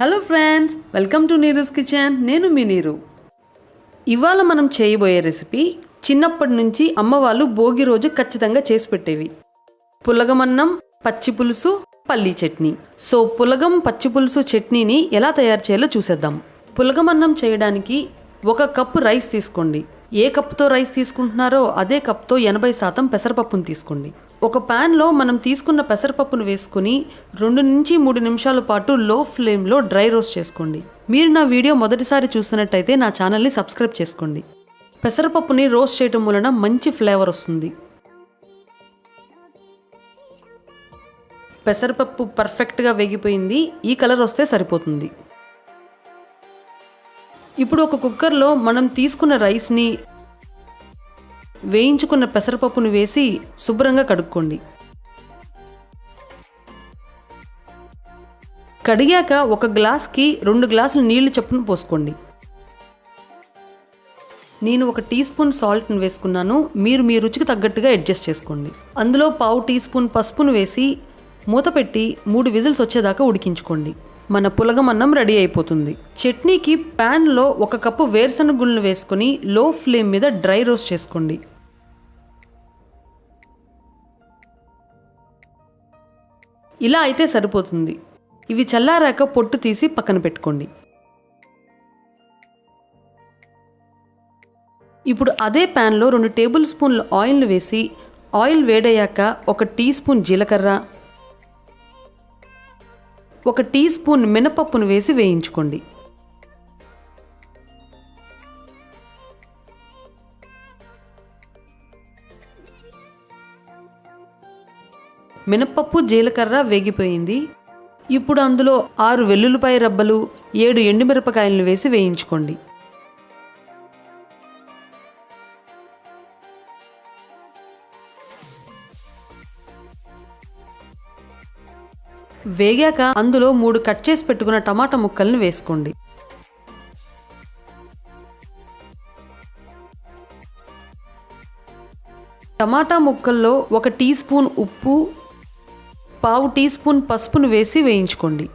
Hello friends welcome to నీరూస్ kitchen నేను మీ నీరు. ఇవాళ మనం చేయబోయే రెసిపీ చిన్నప్పటి నుంచి అమ్మవాళ్ళు భోగి రోజు ఖచ్చితంగా చేసి పెట్టేవి. పులగమన్నం పచ్చి పులుసు పల్లీ చట్నీ. సో పులగం పచ్చి పులుసు చట్నీని ఎలా తయారు చేయాలో చూసేద్దాం. పులగమన్నం చేయడానికి ఒక కప్పు రైస్ తీసుకోండి. ఏ కప్తో రైస్ తీసుకుంటున్నారో అదే కప్తో ఎనభై శాతం పెసరపప్పును తీసుకోండి. ఒక ప్యాన్లో మనం తీసుకున్న పెసరపప్పును వేసుకుని రెండు నుంచి మూడు నిమిషాల పాటు లో ఫ్లేమ్లో డ్రై రోస్ట్ చేసుకోండి. మీరు నా వీడియో మొదటిసారి చూస్తున్నట్టయితే నా ఛానల్ని సబ్స్క్రైబ్ చేసుకోండి. పెసరపప్పుని రోస్ట్ చేయటం వలన మంచి ఫ్లేవర్ వస్తుంది. పెసరపప్పు పర్ఫెక్ట్గా వేగిపోయింది. ఈ కలర్ వస్తే సరిపోతుంది. ఇప్పుడు ఒక కుక్కర్లో మనం తీసుకున్న రైస్ని వేయించుకున్న పెసరపప్పును వేసి శుభ్రంగా కడుక్కోండి. కడిగాక ఒక గ్లాస్కి రెండు గ్లాసులు నీళ్ళు చప్పున పోసుకోండి. నేను ఒక టీ స్పూన్ సాల్ట్ని వేసుకున్నాను. మీరు మీ రుచికి తగ్గట్టుగా అడ్జస్ట్ చేసుకోండి. అందులో పావు టీ స్పూన్ పసుపును వేసి మూత పెట్టి మూడు విజిల్స్ వచ్చేదాకా ఉడికించుకోండి. మన పులగమన్నం రెడీ అయిపోతుంది. చట్నీకి ప్యాన్లో ఒక కప్పు వేరుశనగ గుళ్ళను వేసుకొని లో ఫ్లేమ్ మీద డ్రై రోస్ట్ చేసుకోండి. ఇలా అయితే సరిపోతుంది. ఇవి చల్లారాక పొట్టు తీసి పక్కన పెట్టుకోండి. ఇప్పుడు అదే ప్యాన్లో రెండు టేబుల్ స్పూన్ల ఆయిల్ను వేసి ఆయిల్ వేడయ్యాక ఒక టీ స్పూన్ జీలకర్ర ఒక టీ స్పూన్ మినపప్పును వేసి వేయించుకోండి. మినపప్పు జీలకర్ర వేగిపోయింది. ఇప్పుడు అందులో ఆరు వెల్లుల్లిపాయ రబ్బలు ఏడు ఎండుమిరపకాయలను వేసి వేయించుకోండి. వేగాక అందులో మూడు కట్ చేసి పెట్టుకున్న టమాటా ముక్కల్ని వేసుకోండి. టమాటా ముక్కల్లో ఒక టీ స్పూన్ ఉప్పు పావు టీ స్పూన్ పసుపును వేసి వేయించుకోండి.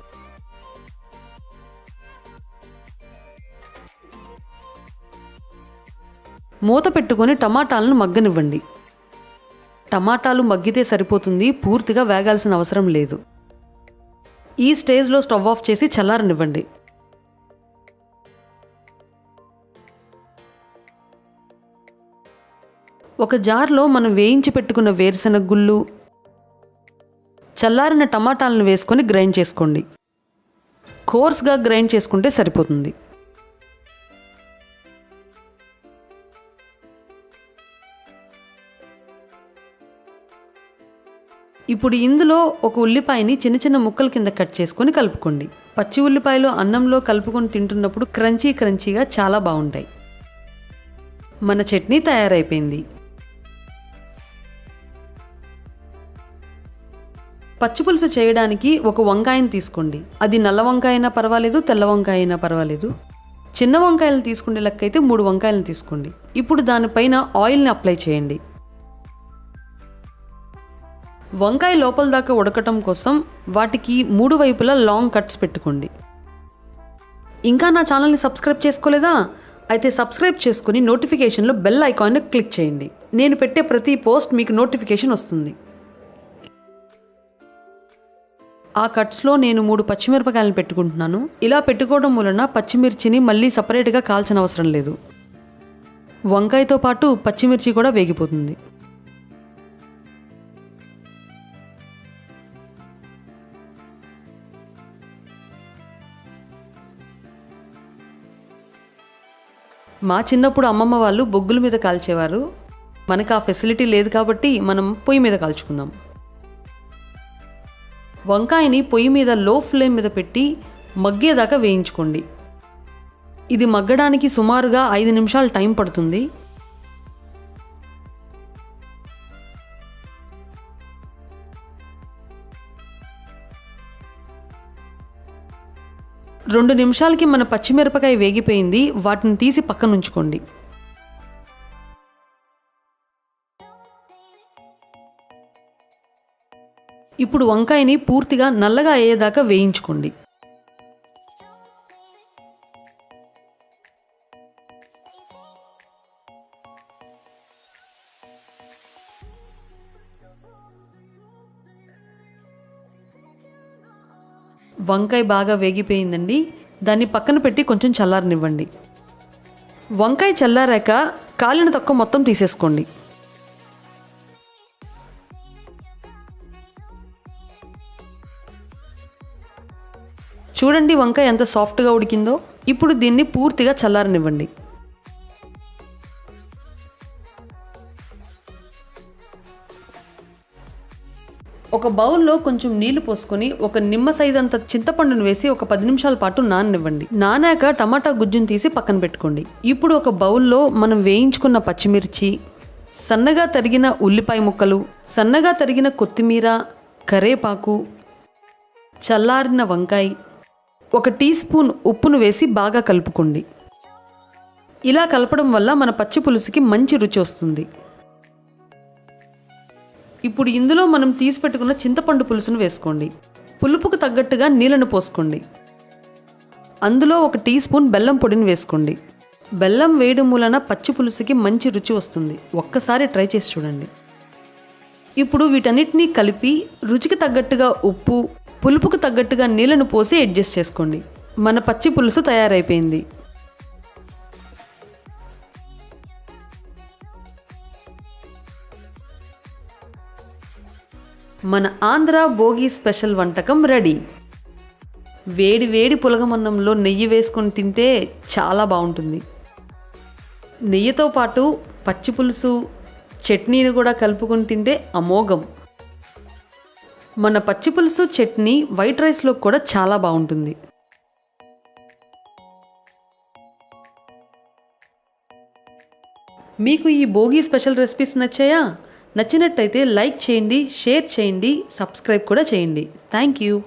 మూత పెట్టుకొని టమాటాలను మగ్గనివ్వండి. టమాటాలు మగ్గితే సరిపోతుంది పూర్తిగా వేగాల్సిన అవసరం లేదు. ఈ స్టేజ్లో స్టవ్ ఆఫ్ చేసి చల్లారనివ్వండి. ఒక జార్లో మనం వేయించి పెట్టుకున్న వేరుశనగ గుళ్ళు చల్లారిన టమాటాలను వేసుకొని గ్రైండ్ చేసుకోండి. కోర్స్గా గ్రైండ్ చేసుకుంటే సరిపోతుంది. ఇప్పుడు ఇందులో ఒక ఉల్లిపాయని చిన్న చిన్న ముక్కల కింద కట్ చేసుకొని కలుపుకోండి. పచ్చి ఉల్లిపాయలు అన్నంలో కలుపుకొని తింటున్నప్పుడు క్రంచీ క్రంచీగా చాలా బాగుంటాయి. మన చట్నీ తయారైపోయింది. పచ్చిపులుసు చేయడానికి ఒక వంకాయని తీసుకోండి. అది నల్ల వంకాయ అయినా పర్వాలేదు తెల్ల వంకాయ అయినా పర్వాలేదు. చిన్న వంకాయలు తీసుకునే లెక్కైతే మూడు వంకాయలను తీసుకోండి. ఇప్పుడు దానిపైన ఆయిల్ని అప్లై చేయండి. వంకాయ లోపల దాకా ఉడకటం కోసం వాటికి మూడు వైపులా లాంగ్ కట్స్ పెట్టుకోండి. ఇంకా నా ఛానల్ని సబ్స్క్రైబ్ చేసుకోలేదా? అయితే సబ్స్క్రైబ్ చేసుకుని నోటిఫికేషన్లో బెల్ ఐకాన్ని క్లిక్ చేయండి. నేను పెట్టే ప్రతి పోస్ట్ మీకు నోటిఫికేషన్ వస్తుంది. ఆ కట్స్లో నేను మూడు పచ్చిమిరపకాయలను పెట్టుకుంటున్నాను. ఇలా పెట్టుకోవడం వలన పచ్చిమిర్చిని మళ్ళీ సపరేట్గా కాల్చిన అవసరం లేదు. వంకాయతో పాటు పచ్చిమిర్చి కూడా వేగిపోతుంది. మా చిన్నప్పుడు అమ్మమ్మ వాళ్ళు బొగ్గుల మీద కాల్చేవారు. మనకు ఆ ఫెసిలిటీ లేదు కాబట్టి మనం పొయ్యి మీద కాల్చుకుందాం. వంకాయని పొయ్యి మీద లో ఫ్లేమ్ మీద పెట్టి మగ్గేదాకా వేయించుకోండి. ఇది మగ్గడానికి సుమారుగా ఐదు నిమిషాలు టైం పడుతుంది. రెండు నిమిషాలకి మన పచ్చిమిరపకాయ వేగిపోయింది. వాటిని తీసి పక్కనుంచుకోండి. ఇప్పుడు వంకాయని పూర్తిగా నల్లగా అయ్యేదాకా వేయించుకోండి. వంకాయ బాగా వేగిపోయిందండి. దాన్ని పక్కన పెట్టి కొంచెం చల్లారనివ్వండి. వంకాయ చల్లారాక కాలిన తొక్క మొత్తం తీసేసుకోండి. చూడండి వంకాయ ఎంత సాఫ్ట్గా ఉడికిందో. ఇప్పుడు దీన్ని పూర్తిగా చల్లారనివ్వండి. ఒక బౌల్లో కొంచెం నీళ్ళు పోసుకొని ఒక నిమ్మ సైజ్ అంత చింతపండును వేసి ఒక పది నిమిషాల పాటు నాననివ్వండి. నానాక టమాటా గుజ్జును తీసి పక్కన పెట్టుకోండి. ఇప్పుడు ఒక బౌల్లో మనం వేయించుకున్న పచ్చిమిర్చి సన్నగా తరిగిన ఉల్లిపాయ ముక్కలు సన్నగా తరిగిన కొత్తిమీర కరేపాకు చల్లారిన వంకాయ ఒక టీ స్పూన్ ఉప్పును వేసి బాగా కలుపుకోండి. ఇలా కలపడం వల్ల మన పచ్చి పులుసుకి మంచి రుచి వస్తుంది. ఇప్పుడు ఇందులో మనం తీసి పెట్టుకున్న చింతపండు పులుసును వేసుకోండి. పులుపుకు తగ్గట్టుగా నీళ్ళను పోసుకోండి. అందులో ఒక టీ స్పూన్ బెల్లం పొడిని వేసుకోండి. బెల్లం వేయడం మూలన పచ్చి పులుసుకి మంచి రుచి వస్తుంది. ఒక్కసారి ట్రై చేసి చూడండి. ఇప్పుడు వీటన్నిటినీ కలిపి రుచికి తగ్గట్టుగా ఉప్పు పులుపుకు తగ్గట్టుగా నీళ్ళను పోసి అడ్జస్ట్ చేసుకోండి. మన పచ్చి పులుసు తయారైపోయింది. మన ఆంధ్ర భోగి స్పెషల్ వంటకం రెడీ. వేడి వేడి పులగమన్నంలో నెయ్యి వేసుకొని తింటే చాలా బాగుంటుంది. నెయ్యితో పాటు పచ్చి పులుసు చట్నీని కూడా కలుపుకొని తింటే అమోఘం. మన పచ్చి పులుసు చట్నీ వైట్ రైస్లో కూడా చాలా బాగుంటుంది. మీకు ఈ భోగి స్పెషల్ రెసిపీస్ నచ్చాయా? నచ్చినట్టయితే లైక్ చేయండి షేర్ చేయండి సబ్స్క్రైబ్ కూడా చేయండి. Thank you.